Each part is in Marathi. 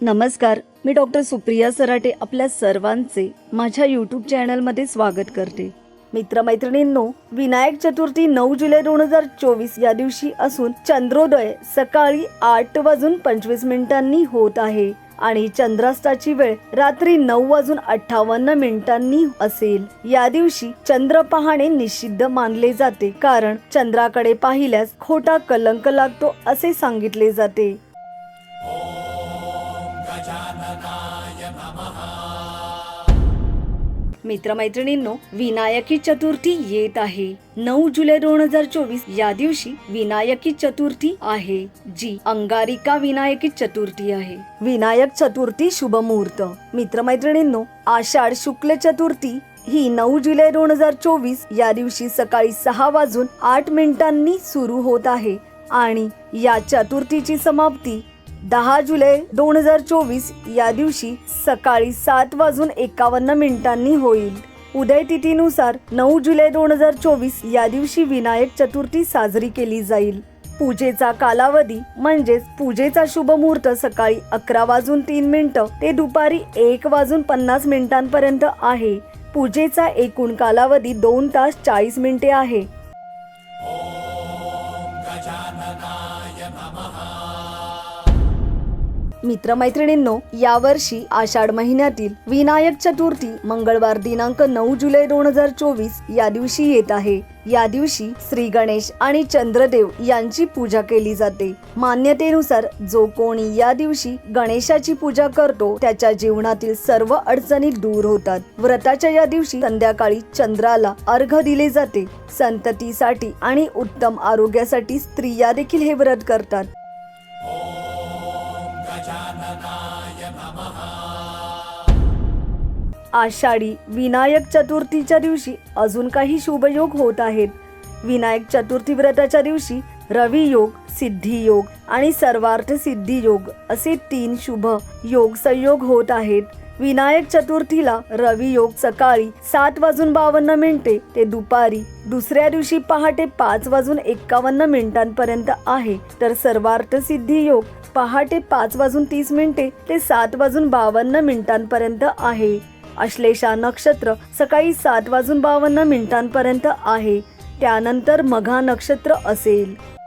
नमस्कार मी डॉक्टर सुप्रिया सराटे आपल्या सर्वांचे माझ्या यूट्यूब चॅनलमध्ये स्वागत करते. मित्रमैत्रिणींनो विनायक चतुर्थी नऊ जुलै दोन हजार चोवीस या दिवशी असून चंद्रोदय सकाळी आठ वाजून पंचवीस मिनिटांनी होत आहे. आणि चंद्रास्ताची वेळ रात्री नऊ वाजून अठ्ठावन्न मिनिटांनी असेल. या दिवशी चंद्र पाहणे निषिद्ध मानले जाते कारण चंद्राकडे पाहिल्यास खोटा कलंक लागतो असे सांगितले जाते. मित्रमैत्रिणींनो विनायकी चतुर्थी येत आहे. नऊ जुलै दोन हजार चोवीस या दिवशी विनायकी चतुर्थी आहे. जी अंगारिका विनायकी चतुर्थी आहे. विनायक चतुर्थी शुभ मुहूर्त. मित्रमैत्रिणींनो आषाढ शुक्ल चतुर्थी ही नऊ जुलै दोन हजार चोवीस या दिवशी सकाळी सहा वाजून आठ मिनिटांनी सुरू होत आहे. आणि या चतुर्थीची समाप्ती दहा जुलै दोन हजार चोवीस या दिवशी सकाळी सात वाजून एकावन्न मिनिटांनी होईल. उदय तिथीनुसार नऊ जुलै दोन हजार चोवीस या दिवशी विनायक चतुर्थी साजरी केली जाईल. पूजेचा कालावधी म्हणजेच पूजेचा शुभ मुहूर्त सकाळी अकरा वाजून तीन मिनिटं ते दुपारी एक वाजून पन्नास मिनिटांपर्यंत आहे. पूजेचा एकूण कालावधी दोन तास चाळीस मिनिटे आहे. मित्रमैत्रिणींनो यावर्षी आषाढ महिन्यातील विनायक चतुर्थी मंगळवार दिनांक नऊ जुलै दोन हजार चोवीस या दिवशी येत आहे. या दिवशी श्री गणेश आणि चंद्रदेव यांची पूजा केली जाते. मान्यतेनुसार जो कोणी या दिवशी गणेशाची पूजा करतो त्याच्या जीवनातील सर्व अडचणी दूर होतात. व्रताच्या या दिवशी संध्याकाळी चंद्राला अर्घ दिले जाते. संततीसाठी आणि उत्तम आरोग्यासाठी स्त्रिया देखील हे व्रत करतात. आषाढी विनायक चतुर्थीच्या दिवशी अजून काही शुभयोग होत आहेत. विनायक चतुर्थी व्रताच्या दिवशी रवी योग सिद्धी योग आणि सर्वार्थ सिद्धी योग असे तीन शुभ योग संयोग होत आहेत. विनायक चतुर्थीला रवी योग सकाळी सात वाजून बावन्न मिनिटे ते दुपारी दुसऱ्या दिवशी पहाटे पाच वाजून एक्कावन्न मिनिटांपर्यंत आहे. तर सर्वार्थ सिद्धी योग पहाटे पाच वाजून तीस मिनिटे ते सात वाजून बावन्न मिनिटांपर्यंत आहे. अश्लेषा नक्षत्र सकाळी सात वाजून बावन्न मिनिटांपर्यंत आहे. त्यानंतर मघा नक्षत्र असेल.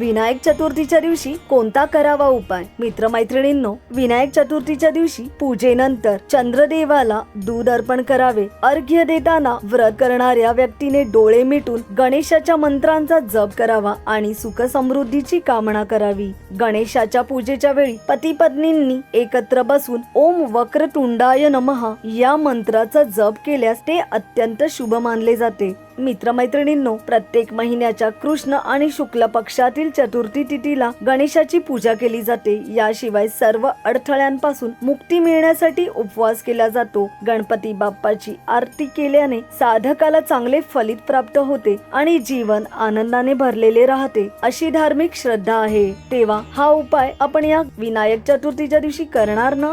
विनायक चतुर्थीच्या दिवशी कोणता करावा उपाय? मित्रमैत्रिणींनो विनायक चतुर्थीच्या दिवशी पूजेनंतर चंद्रदेवाला दूध अर्पण करावे. अर्घ्य देताना व्रत करणाऱ्या व्यक्तीने डोळे मिटून गणेशाच्या मंत्रांचा जप करावा आणि सुख समृद्धीची कामना करावी. गणेशाच्या पूजेच्या वेळी पती पत्नींनी एकत्र बसून ओम वक्रतुंडाय नमः या मंत्राचा जप केल्यास ते अत्यंत शुभ मानले जाते. मित्रमैत्रिणींनो प्रत्येक महिन्याच्या कृष्ण आणि शुक्ल पक्षातील चतुर्थी तिथीला गणेशाची पूजा केली जाते. याशिवाय सर्व अडथळ्यांपासून मुक्ती मिळण्यासाठी उपवास केला जातो. गणपती बाप्पाची आरती केल्याने साधकाला चांगले फलित प्राप्त होते आणि जीवन आनंदाने भरलेले राहते अशी धार्मिक श्रद्धा आहे. तेव्हा हा उपाय आपण या विनायक चतुर्थीच्या दिवशी करणार ना?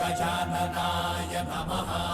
गजाननाय नमः